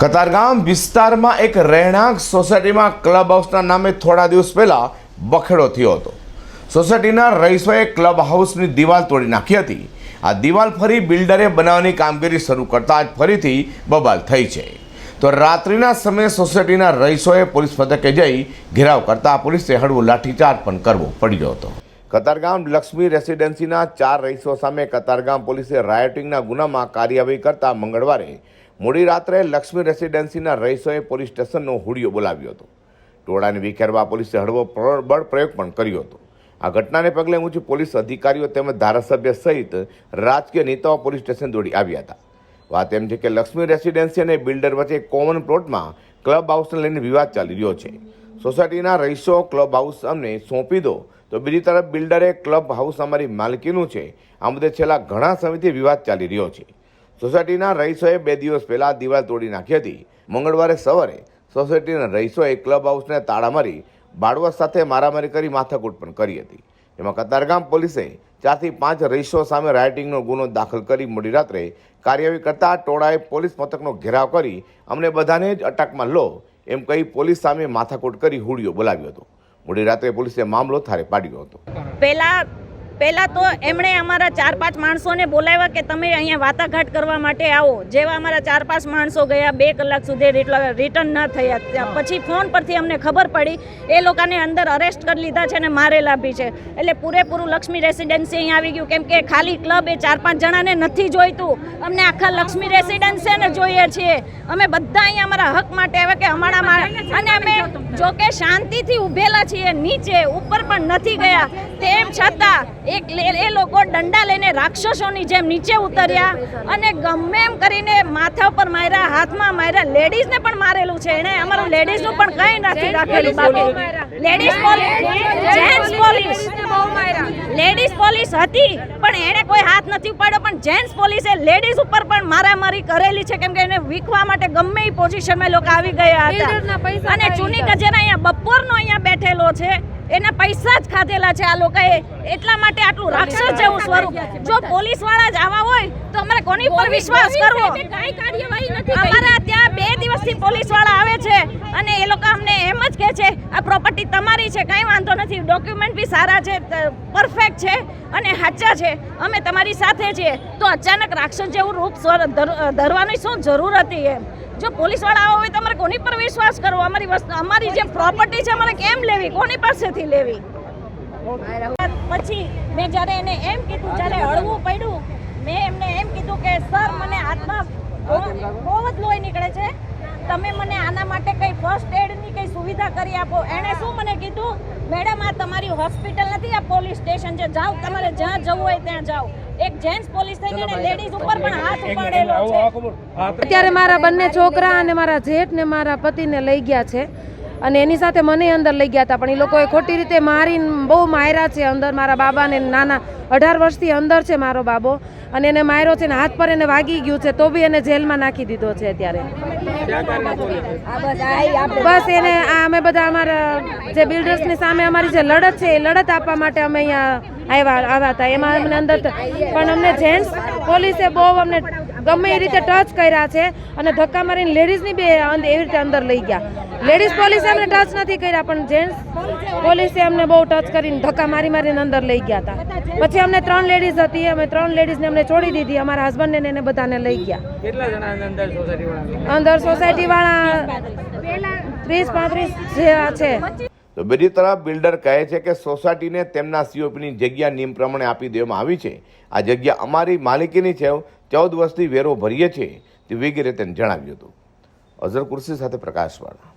કતારગામ વિસ્તારમાં એક રહેણાંક સોસાયટીમાં ક્લબ હાઉસના નામે થોડા દિવસ પહેલા બખેડો થયો હતો. સોસાયટીના રહીશોએ ક્લબ હાઉસની દિવાલ તોડી નાખી હતી. આ દિવાલ ફરી બિલ્ડરે બનાવવાની કામગીરી શરૂ કરતાં જ ફરીથી બબાલ થઈ છે. તો રાત્રિના સમયે સોસાયટીના રહીશોએ પોલીસ મથકે જઈ ઘેરાવ કરતા પોલીસે હળવું લાઠીચાર્જ પણ કરવો પડ્યો હતો. કતારગામ લક્ષ્મી રેસિડેન્સીના ચાર રહીશો સામે કતારગામ પોલીસે રાયોટિંગના ગુનામાં કાર્યવાહી કરતા મંગળવારે મોડી રાત્રે લક્ષ્મી રેસિડેન્સીના રહીશોએ પોલીસ સ્ટેશનનો હુડિયો બોલાવ્યો હતો. ટોળાને વિખેરવા પોલીસે હળવો બળ પ્રયોગ પણ કર્યો હતો. આ ઘટનાને પગલે ઊંચી પોલીસ અધિકારીઓ તેમજ ધારાસભ્ય સહિત રાજકીય નેતાઓ પોલીસ સ્ટેશન દોડી આવ્યા હતા. વાત એમ છે કે લક્ષ્મી રેસિડેન્સી અને બિલ્ડર વચ્ચે કોમન પ્લોટમાં ક્લબ હાઉસને લઈને વિવાદ ચાલી રહ્યો છે. સોસાયટીના રહીશો ક્લબ હાઉસ અમને સોંપી દો તો બીજી તરફ બિલ્ડરે ક્લબ હાઉસ અમારી માલકીનું છે. આ મુદ્દે છેલ્લા ઘણા સમયથી વિવાદ ચાલી રહ્યો છે. સોસાયટીના રહીશોએ બે દિવસ પહેલા દિવાલ તોડી નાખી હતી. મંગળવારે સવારે સોસાયટીના રહીશોએ ક્લબ હાઉસને તાળા મારી બાળવા સાથે મારામારી કરી માથાકૂટ પણ કરી હતી. એમાં કતારગામ પોલીસે ચારથી પાંચ રહીશો સામે રાઇટિંગનો ગુનો દાખલ કરી મોડી રાત્રે કાર્યવાહી કરતા ટોળાએ પોલીસ મથકનો ઘેરાવ કરી અમને બધાને જ અટકમાં લો એમ કહી પોલીસ સામે માથાકૂટ કરી હુડિયો બોલાવ્યો હતો. મોડી રાત્રે પોલીસે મામલો થારે પાડ્યો હતો. પહેલા પહેલા તો એમણે અમારા ચાર પાંચ માણસોને બોલાવ્યા કે તમે અહીંયા વાટાઘાટ કરવા માટે આવો. જેવા અમારા ચાર પાંચ માણસો ગયા બે કલાક સુધી રિટર્ન ન થયા. પછી ફોન પરથી અમને ખબર પડી એ લોકોને અંદર અરેસ્ટ કરી લીધા છે અને મારેલા બી છે. એટલે પૂરેપૂરું લક્ષ્મી રેસિડેન્સી અહીં આવી ગયું. કેમ કે ખાલી ક્લબ એ ચાર પાંચ જણાને નથી જોઈતું. અમને આખા લક્ષ્મી રેસિડેન્સીને જોઈએ છીએ. અમે બધા અહીંયા અમારા હક માટે આવ્યા કે અમારા મારા અને અમે જોકે શાંતિથી ઊભેલા છીએ નીચે ઉપર પણ નથી ગયા. તેમ છતાં એક એ લોકો દંડા લઈને રાક્ષસોની જેમ નીચે ઉતર્યા અને ગમે એમ કરીને માથા ઉપર માર્યા હાથમાં માર્યા. લેડીઝને પણ મારેલું છે. એને અમારું લેડીઝનું પણ કંઈ નથી રાખેલું બાકી. Ladies police gents police ladies police હતી પણ એણે કોઈ હાથ નથી ઉપાડ્યો. પણ જેન્ટ્સ પોલીસે લેડીઝ ઉપર પણ મારામારી કરેલી છે. કેમ કે એને વીખવા માટે ગમે એ પોઝિશનમાં લોકો આવી ગયા હતા. અને ચુની કજેરા અહીંયા બપોરનો અહીંયા બેઠેલો છે. એના પૈસા જ ખાધેલા છે આ લોકોએ. એટલા માટે આટલું રાક્ષસ જેવું સ્વરૂપ. જો પોલીસવાળા જ આવા હોય તો અમારે કોની પર વિશ્વાસ કરવો? અમારા ત્યાં બે દિવસથી પોલીસવાળા આવે છે. અને એ લોકો અમને કહે છે, આ પ્રોપર્ટી તમારી છે, કાંઈ વાંધો નથી. ડોક્યુમેન્ટ બી સારા છે પરફેક્ટ છે અને સાચા છે. અમે તમારી સાથે છીએ. તો અચાનક રાક્ષસ જેવું રૂપ ધરવાની શું જરૂર હતી એમ? જો પોલીસવાળા હોય તો કોની પર વિશ્વાસ કરવો? અમારી વસ્તુ અમારી જે પ્રોપર્ટી છે, અમારે કેમ લેવી? કોની પાસેથી લેવી? પછી મેં જ્યારે એને એમ કીધું, જ્યારે હળવું પડ્યું, મેં એમને એમ કીધું કે, સર, મને હાથમાં બહુ જ લોહી નીકળે છે. તમે મને આના માટે કંઈ ફર્સ્ટ એડની સુવિધા કરી આપો. એણે શું મને કીધું? મેડમ આ તમારી હોસ્પિટલ નથી આ પોલીસ સ્ટેશન છે. જાઓ તમારે જ્યાં જવું હોય ત્યાં જાઓ. એક જેન્ટ્સ પોલીસ થઈને અને લેડીઝ ઉપર પણ હાથ ઉપાડેલો છે. અત્યારે મારા બંને છોકરા અને મારા જેઠ ને મારા પતિને લઈ ગયા છે. અને એની સાથે મને અંદર લઈ ગયા હતા. પણ એ લોકોએ ખોટી રીતે મારીને બહુ માર્યા છે અંદર. મારા બાબાને નાના અઢાર વર્ષથી અંદર છે મારો બાબો. અને એને માર્યો છે ને હાથ પર એને વાગી ગયું છે, તો બી એને જેલમાં નાખી દીધો છે અત્યારે. બસ એને આ અમે બધા અમારા જે બિલ્ડર્સની સામે અમારી જે લડત છે, એ લડત આપવા માટે અમે અહીંયા આવ્યા આવ્યા હતા. એમાં અમને અંદર પણ અમને જેન્ટ્સ પોલીસે બહુ અમને ગમે એ રીતે ટચ કર્યા છે અને ધક્કા મારીને લેડીઝની બી એવી રીતે અંદર લઈ ગયા. લેડીઝ પોલીસે અમને ટચ નથી કર્યા પણ જેન્ટ્સ પોલીસે અમને બહુ ટચ કરીને ધક્કા મારી મારીને અંદર લઈ ગયા હતા. પછી અમને ત્રણ લેડીઝ હતી અમે ત્રણ લેડીઝને અમને છોડી દીધી અમારા હસબન્ડને ને એને બધાને લઈ ગયા. અંદર સોસાયટી વાળા ત્રીસ પાંત્રીસ જેવા છે. તો બીજી તરફ બિલ્ડર કહે છે કે સોસાયટીને તેમના સીઓપીની જગ્યા નિયમ પ્રમાણે આપી દેવામાં આવી છે. આ જગ્યા અમારી માલિકીની છે. ચૌદ વર્ષથી વેરો ભરીએ છીએ. તે વિગેરે તેને જણાવ્યું હતું. અઝર કુર્સી સાથે પ્રકાશવાળા